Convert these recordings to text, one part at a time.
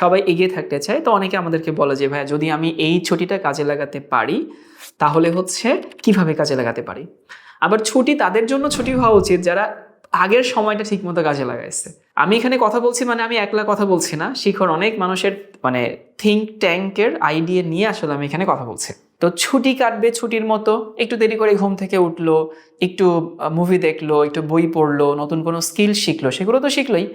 সবাই এগিয়ে থাকতে চায়। তো অনেকে আমাদেরকে বলে যে, ভাইয়া, যদি আমি এই ছুটিটা কাজে লাগাতে পারি, তাহলে হচ্ছে কীভাবে কাজে লাগাতে পারি? আবার ছুটি তাদের জন্য ছুটি হওয়া উচিত, যারা আগের সময়টা ঠিকমতো কাজে লাগাইছে। আমি এখানে কথা বলছি মানে আমি একলা কথা বলছি না। শিখর অনেক মানুষের মানে থিঙ্ক ট্যাঙ্কের আইডিয়া নিয়ে আসলে আমি এখানে কথা বলছি। তো ছুটি কাটবে ছুটির মতো। একটু দেরি করে ঘুম থেকে উঠল, একটু মুভি দেখল, একটু বই পড়ল, নতুন কোনো স্কিল শিখলো, সেগুলো তো শিখলোই।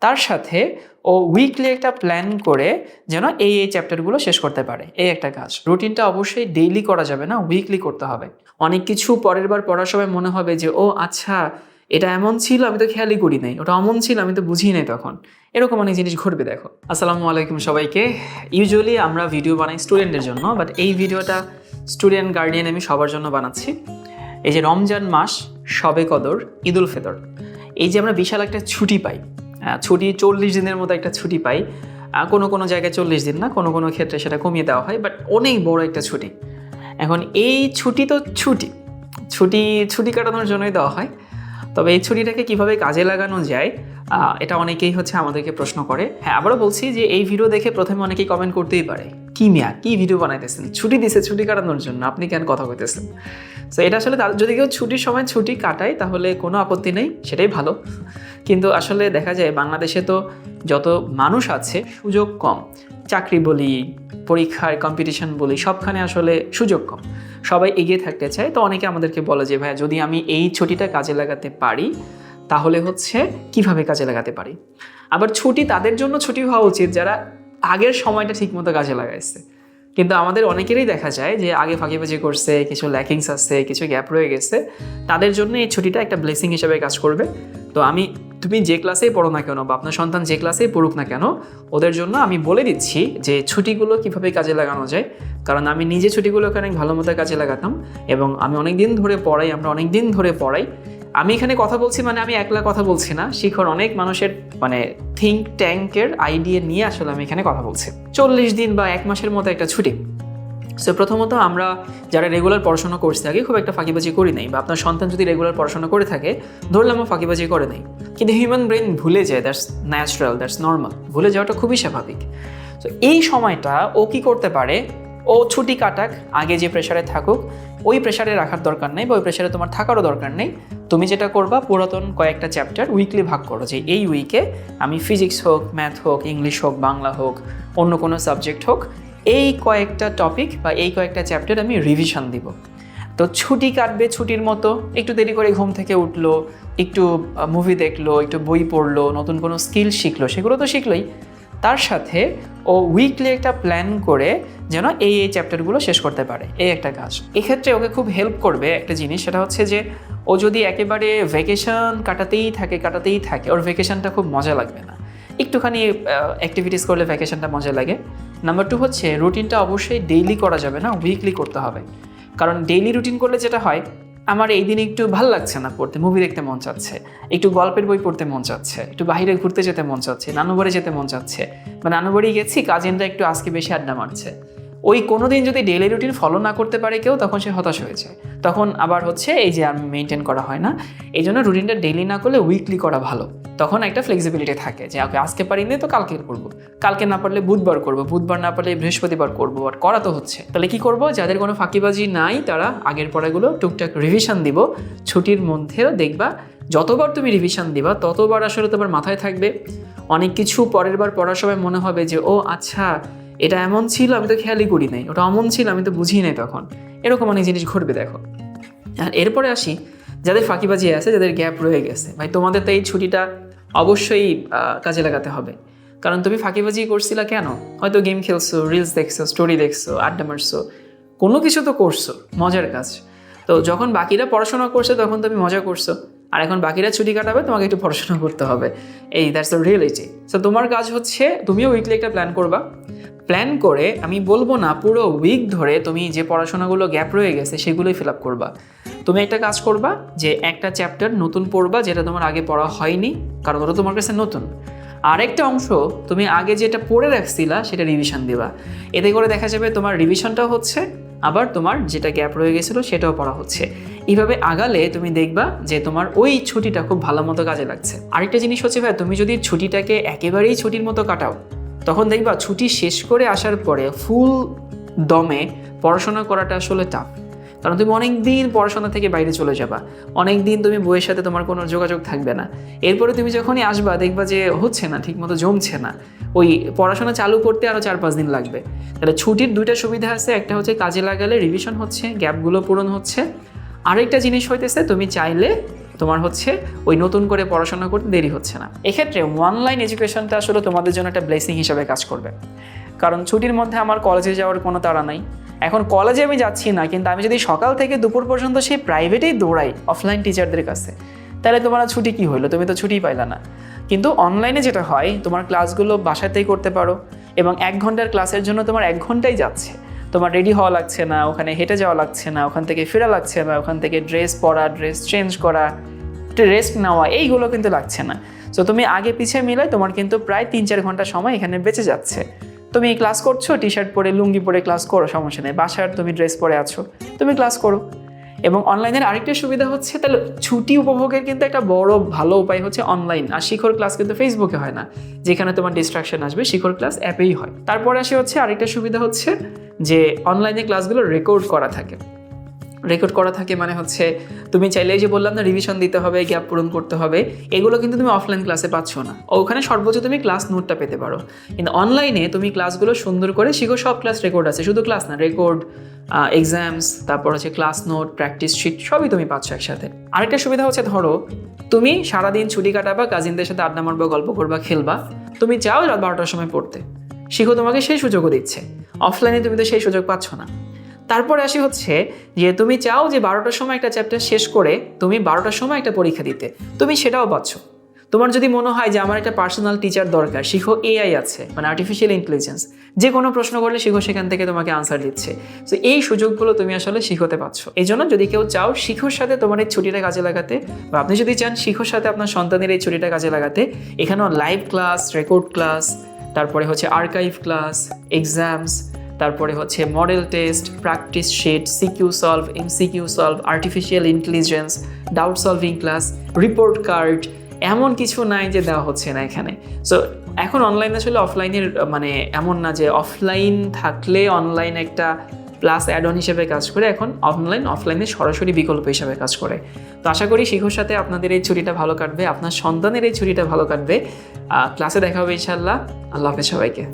তার সাথে ও উইকলি একটা প্ল্যান করে যেন এই এই চ্যাপ্টারগুলো শেষ করতে পারে। এই একটা কাজ। রুটিনটা অবশ্যই ডেইলি করা যাবে না উইকলি করতে হবে। অনেক কিছু পরের বার পড়ার সময় মনে হবে যে, ও আচ্ছা এটা এমন ছিল, আমি তো খেয়ালই করি নাই। ওটা অমন ছিল, আমি তো বুঝি নাই তখন। এরকম অনেক জিনিস ঘটবে, দেখো। আসসালামু আলাইকুম সবাইকে। ইউজুয়ালি আমরা ভিডিও বানাই স্টুডেন্টের জন্য বাট এই ভিডিওটা স্টুডেন্ট গার্ডিয়ান আমি সবার জন্য বানাচ্ছি। এই যে রমজান মাস, সবে কদর, ঈদুল ফেতর। এই যে আমরা বিশাল একটা ছুটি পাই। ছুটি চল্লিশ দিনের মতো একটা ছুটি পাই। কোনো কোনো জায়গায় চল্লিশ দিন না, কোনো কোনো ক্ষেত্রে সেটা কমিয়ে দেওয়া হয় বাট অনেক বড় একটা ছুটি। এখন এই ছুটি তো ছুটি। ছুটি ছুটি কাটানোর জন্যই দেওয়া হয়। তবে এই ছুটিটাকে কীভাবে কাজে লাগানো যায় এটা অনেকেই হচ্ছে আমাদেরকে প্রশ্ন করে। হ্যাঁ আবারও বলছি যে এই ভিডিও দেখে প্রথমে অনেকেই কমেন্ট করতেই পারে। কি মিয়া, কি ভিডিও বানাইতেছেন? ছুটি দিছে, ছুটি কাটানোর জন্য। আপনি কেন কথা কইতেছেন? তো এটা আসলে যদি কেউ ছুটির সময় ছুটি কাটায়, তাহলে কোনো আপত্তি নেই, সেটাই ভালো। কিন্তু আসলে দেখা যায়, বাংলাদেশে তো যত মানুষ আছে, সুযোগ কম। চাকরি বলি, পরীক্ষার কম্পিটিশন বলি, সবখানে আসলে সুযোগ কম। সবাই এগিয়ে থাকতে চায়। তো অনেকে আমাদেরকে বলে যে, ভাইয়া, যদি আমি এই ছুটিটা কাজে লাগাতে পারি, তাহলে হচ্ছে কীভাবে কাজে লাগাতে পারি? আবার ছুটি তাদের জন্য ছুটি হওয়া উচিত। যারা আগের সময়টা ঠিকমতো কাজে লাগাইছে। কিন্তু আমাদের অনেকেরই দেখা যায় যে আগে ফাঁকিবাজি করছে, কিছু ল্যাকিংস আছে, কিছু গ্যাপ রয়ে গেছে। তাদের জন্য এই ছুটিটা একটা ব্লেসিং হিসেবে কাজ করবে। তো আমি, তুমি যে ক্লাসেই পড়ো না কেন বা আপনার সন্তান যে ক্লাসেই পড়ুক না কেন, ওদের জন্য আমি বলে দিচ্ছি যে ছুটিগুলো কীভাবে কাজে লাগানো যায়। কারণ আমি নিজে ছুটিগুলোকে অনেক ভালো মতো কাজে লাগাতাম এবং আমি অনেক দিন ধরে পড়াই, আমরা অনেক দিন ধরে পড়াই। আমি এখানে কথা বলছি মানে আমি একলা কথা বলছি না। শিখর অনেক মানুষের মানে থিঙ্ক ট্যাঙ্কের আইডিয়া নিয়ে আসলে আমি এখানে কথা বলছি। চল্লিশ দিন বা এক মাসের মতো একটা ছুটি। সো প্রথমত আমরা যারা রেগুলার পড়াশোনা করছি আগে খুব একটা ফাঁকিবাজি করি নাই বা আপনার সন্তান যদি রেগুলার পড়াশোনা করে থাকে ধরলাম ফাঁকিবাজি করে নাই। কিন্তু হিউম্যান ব্রেন ভুলে যায় দ্যাটস ন্যাচারাল দ্যাটস নর্মাল ভুলে যাওয়াটা খুবই স্বাভাবিক। তো এই সময়টা ও কি করতে পারে? ও ছুটি কাটাক, আগে যে প্রেশারে থাকুক, ওই প্রেশারে রাখার দরকার নেই বা ওই প্রেশারে তোমার থাকারও দরকার নেই। তুমি যেটা করবা, পুরাতন কয়েকটা চ্যাপ্টার উইকলি ভাগ করো যে এই উইকে আমি ফিজিক্স হোক ম্যাথ হোক ইংলিশ হোক, বাংলা হোক, অন্য কোনো সাবজেক্ট হোক, এই কয়েকটা টপিক বা এই কয়েকটা চ্যাপ্টার আমি রিভিশন দিব। তো ছুটি কাটবে ছুটির মতো, একটু দেরি করে ঘুম থেকে উঠল, একটু মুভি দেখল, একটু বই পড়ল, নতুন কোনো স্কিল শিখলো, সেগুলো তো শিখলোই। তার সাথে ও উইকলি একটা প্ল্যান করে যেন এই এই চ্যাপ্টারগুলো শেষ করতে পারে। এই একটা কাজ। এক্ষেত্রে ওকে খুব হেল্প করবে একটা জিনিস, সেটা হচ্ছে যে ও যদি একেবারে ভ্যাকেশন কাটাতেই থাকে কাটাতেই থাকে, ওর ভ্যাকেশনটা খুব মজা লাগবে না। একটুখানি অ্যাক্টিভিটিস করলে ভ্যাকেশনটা মজা লাগে। নাম্বার টু হচ্ছে রুটিনটা অবশ্যই ডেইলি করা যাবে না উইকলি করতে হবে। কারণ ডেইলি রুটিন করলে যেটা হয় আমার এই দিনে একটু ভালো লাগছে না পড়তে মুভি দেখতে মন চাচ্ছে, একটু গল্পের বই পড়তে মন চাচ্ছে, একটু বাইরে ঘুরতে যেতে মন চাচ্ছে নানু বাড়ি যেতে মন চাচ্ছে। বা নানু বাড়ি গেছি কাজিনরা একটু আজকে বেশি আড্ডা মারছে। ওই কোনো দিন যদি ডেইলি রুটিন ফলো না করতে পারে কেউ, তখন সে হতাশ হয়ে যায়। তখন আবার হচ্ছে এই যে আর মেনটেন করা হয় না। এই জন্য রুটিনটা ডেইলি না করলে উইকলি করা ভালো। তখন একটা ফ্লেক্সিবিলিটি থাকে যে, ওকে, আজকে পারিনি তো কালকে করব। কালকে না পারলে বুধবার করব, বুধবার না পারলে বৃহস্পতিবার করব। আর করা তো হচ্ছে। তাহলে কি করব? যাদের কোনো ফাঁকিবাজি নাই, তারা আগের পড়াগুলো টুকটাক রিভিশন দিব। ছুটির মধ্যেও দেখবা, যতবার তুমি রিভিশন দিবা, ততবার আসলে তোমার মাথায় থাকবে। অনেক কিছু পরের বার পড়ার সময় মনে হবে যে, ও আচ্ছা এটা এমন ছিল, আমি তো খেয়ালই করি নাই। ওটা অমন ছিল, আমি তো বুঝি নাই তখন। এরকম অনেক জিনিস ঘটবে, দেখো। আর এরপরে আসি, যাদের ফাঁকিবাজি আছে, যাদের গ্যাপ রয়ে গেছে। ভাই, তোমাদের তো এই ছুটিটা অবশ্যই কাজে লাগাতে হবে। কারণ তুমি ফাঁকিবাজি করছিলা কেন? হয়তো গেম খেলছো রিলস দেখছ স্টোরি দেখছ, আড্ডা মারছো, কোনো কিছু তো করছ, মজার কাজ। তো যখন বাকিরা পড়াশোনা করছে, তখন তুমি মজা করছ। আর এখন বাকিরা ছুটি কাটাবে, তোমাকে একটু পড়াশোনা করতে হবে। এই দ্যাটস দ্য রিয়েলিটি সো তোমার কাজ হচ্ছে, তুমিও উইকলি একটা প্ল্যান করবা। প্ল্যান করে, আমি বলব না, পুরো উইক ধরে তুমি যে পড়াশোনাগুলো গ্যাপ রয়ে গেছে, সেগুলোই ফিল আপ করবা। তুমি একটা কাজ করবা, যে একটা চ্যাপ্টার নতুন পড়বা, যেটা তোমার আগে পড়া হয়নি, কারণ ওটা তোমার কাছে নতুন। আরেকটা অংশ, তুমি আগে যেটা পড়ে রাখছিলা, সেটা রিভিশন দিবা। এতে করে দেখা যাবে তোমার রিভিশনটাও হচ্ছে আবার তোমার যেটা গ্যাপ রয়ে গেছিল সেটাও পড়া হচ্ছে। এইভাবে আগালে তুমি দেখবা যে তোমার ওই ছুটিটা খুব ভালো মতো কাজে লাগছে। আরেকটা জিনিস হচ্ছে ভাই, তুমি যদি ছুটিটাকে একেবারেই ছুটির মতো কাটাও, তখন দেখবা ছুটি শেষ করে আসার পরে ফুল দমে পড়াশোনা করাটা আসলে টাফ কারণ তুমি অনেক দিন পড়াশোনা থেকে বাইরে চলে যাবা অনেক দিন তুমি বইয়ের সাথে তোমার কোনো যোগাযোগ থাকবে না। এরপরে তুমি যখনই আসবা, দেখবা যে হচ্ছে না, ঠিকমতো জমছে না। ওই পড়াশোনা চালু করতে আরও চার পাঁচ দিন লাগবে। তাহলে ছুটির দুইটা সুবিধা আছে, একটা হচ্ছে কাজে লাগালে রিভিশন হচ্ছে গ্যাপগুলো পূরণ হচ্ছে। আরেকটা জিনিস হইতেছে, তুমি চাইলে তোমার হচ্ছে ওই নতুন করে পড়াশোনা করতে দেরি হচ্ছে না। এক্ষেত্রে অনলাইন এডুকেশনটা আসলে তোমাদের জন্য একটা ব্লেসিং হিসাবে কাজ করবে। কারণ ছুটির মধ্যে আমার কলেজে যাওয়ার কোনো তাড়া নাই। এখন কলেজে আমি যাচ্ছি না, কিন্তু আমি যদি সকাল থেকে দুপুর পর্যন্ত সেই প্রাইভেটেই দৌড়াই অফলাইন টিচারদের কাছে, তাহলে তোমার ছুটি কি হলো তুমি তো ছুটি পাইলা না। কিন্তু অনলাইনে যেটা হয়, তোমার ক্লাসগুলো বাসাতেই করতে পারো এবং এক ঘণ্টার ক্লাসের জন্য তোমার এক ঘন্টাই যাচ্ছে। তোমার রেডি হওয়া লাগছে না, ওখানে হেঁটে যাওয়া লাগছে না, ওখান থেকে ফেরা লাগছে না, ওখান থেকে ড্রেস পরা ড্রেস চেঞ্জ করা রেস্ট নেওয়া, এইগুলো কিন্তু লাগছে না। সো তুমি আগে পিছিয়ে মিলে তোমার কিন্তু প্রায় তিন চার ঘণ্টা সময় এখানে বেঁচে যাচ্ছে। তুমি ক্লাস করছ টি শার্ট পরে, লুঙ্গি পরে ক্লাস করো, সমস্যা নেই। বাসার তুমি ড্রেস পরে আছো, তুমি ক্লাস করো। এবং অনলাইনের আরেকটা সুবিধা হচ্ছে, তাহলে ছুটি উপভোগের কিন্তু একটা বড় ভালো উপায় হচ্ছে অনলাইন আর শিখর ক্লাস কিন্তু ফেসবুকে হয় না, যেখানে তোমার ডিস্ট্রাকশন আসবে, শিখর ক্লাস অ্যাপেই হয়। তারপরে আসে হচ্ছে আরেকটা সুবিধা হচ্ছে যে অনলাইনে ক্লাসগুলো রেকর্ড করা থাকে। রেকর্ড করা থাকে মানে হচ্ছে, তুমি চাইলে যে বললাম না রিভিশন দিতে হবে গ্যাপ পূরণ করতে হবে, এগুলো কিন্তু তুমি অফলাইন ক্লাসে পাচ্ছ না। ওখানে সর্বোচ্চ তুমি ক্লাস নোটটা পেতে পারো। কিন্তু অনলাইনে তুমি ক্লাসগুলো সুন্দর করে শিখো, সব ক্লাস রেকর্ড আছে। শুধু ক্লাস না রেকর্ড এক্সামস তারপর হচ্ছে ক্লাস নোট প্র্যাকটিস শিট সবই তুমি পাচ্ছ একসাথে। আরেকটা সুবিধা হচ্ছে, ধরো, তুমি সারাদিন ছুটি কাটাবা কাজিনদের সাথে আড্ডা মারবা, গল্প করবা, খেলবা। তুমি চাও রাত বারোটার সময় পড়তে। শিখো তোমাকে সেই সুযোগও দিচ্ছে। অফলাইনে তুমি তো সেই সুযোগ পাচ্ছ না। তারপরে আসি হচ্ছে যে তুমি চাও যে বারোটার সময় একটা চ্যাপ্টার শেষ করে তুমি বারোটার সময় একটা পরীক্ষা দিতে। তুমি সেটাও পাচ্ছ। তোমার যদি মনে হয় যে আমার একটা পার্সোনাল টিচার দরকার, শিখো এআই আছে মানে আর্টিফিশিয়াল ইন্টেলিজেন্স যে কোনো প্রশ্ন করলে শিখো, সেখান থেকে তোমাকে আনসার দিচ্ছে। তো এই সুযোগগুলো তুমি আসলে শিখতে পাচ্ছ। এই জন্য যদি কেউ চাও শিখোর সাথে তোমার এই ছুটিটা কাজে লাগাতে, বা আপনি যদি চান শিখোর সাথে আপনার সন্তানের এই ছুটিটা কাজে লাগাতে, এখানেও লাইভ ক্লাস রেকর্ড ক্লাস তারপরে হচ্ছে আর্কাইভ ক্লাস এক্সামস তারপরে হচ্ছে model test practice sheet CQ solve MCQ solve artificial intelligence doubt solving class report card এমন কিছু নাই যে দেওয়া হচ্ছে না এখানে। সো এখন অনলাইন আসলে অফলাইনের মানে এমন না যে অফলাইন থাকলে অনলাইন একটা প্লাস অ্যাড অন হিসেবে কাজ করে, এখন অনলাইন অফলাইনে সরাসরি বিকল্প হিসেবে কাজ করে। তো আশা করি শিখুর সাথে আপনাদের এই ছুটিটা ভালো কাটবে, আপনার সন্তানের এই ছুটিটা ভালো কাটবে। ক্লাসে দেখা হবে ইনশাল্লাহ আল্লাহ হাফেজ সবাইকে।